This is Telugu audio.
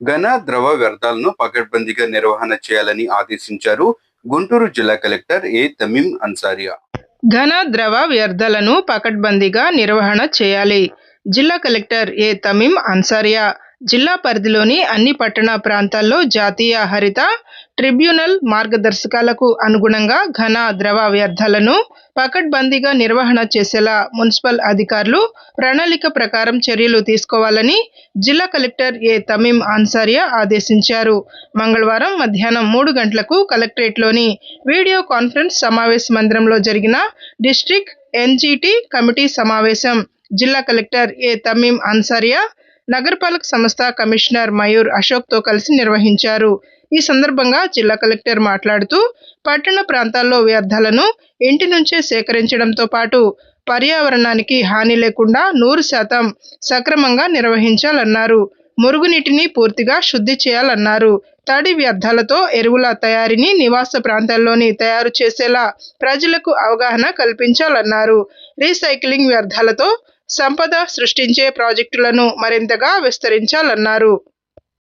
ఘన ద్రవ వ్యర్థాలను పకడ్బందీగా నిర్వహణ చేయాలని ఆదేశించారు గుంటూరు జిల్లా కలెక్టర్ ఏ తమీం అన్సారియా. ఘన ద్రవ వ్యర్థాలను పకడ్బందీగా నిర్వహణ చేయాలి జిల్లా కలెక్టర్ ఏ తమీం అన్సారియా. జిల్లా పరిధిలోని అన్ని పట్టణ ప్రాంతాల్లో జాతీయ హరిత ట్రిబ్యునల్ మార్గదర్శకాలకు అనుగుణంగా ఘన ద్రవ వ్యర్థాలను పకడ్బందీగా నిర్వహణ చేసేలా మున్సిపల్ అధికారులు ప్రణాళిక ప్రకారం చర్యలు తీసుకోవాలని జిల్లా కలెక్టర్ ఏ తమీం అన్సారియా ఆదేశించారు. మంగళవారం మధ్యాహ్నం మూడు గంటలకు కలెక్టరేట్లోని వీడియో కాన్ఫరెన్స్ సమావేశ మందిరంలో జరిగిన డిస్ట్రిక్ట్ ఎన్జీటీ కమిటీ సమావేశం జిల్లా కలెక్టర్ ఏ తమీం అన్సారియా నగరపాలక సంస్థ కమిషనర్ మయూర్ అశోక్తో కలిసి నిర్వహించారు. ఈ సందర్భంగా జిల్లా కలెక్టర్ మాట్లాడుతూ పట్టణ ప్రాంతాల్లో వ్యర్థాలను ఇంటి నుంచే సేకరించడంతో పాటు పర్యావరణానికి హాని లేకుండా నూరు శాతం సక్రమంగా నిర్వహించాలన్నారు. మురుగునీటిని పూర్తిగా శుద్ధి చేయాలన్నారు. తడి వ్యర్థాలతో ఎరువుల తయారీని నివాస ప్రాంతాల్లోని తయారు చేసేలా ప్రజలకు అవగాహన కల్పించాలన్నారు. రీసైక్లింగ్ వ్యర్థాలతో సంపద సృష్టించే ప్రాజెక్టులను మరింతగా విస్తరించాలన్నారు.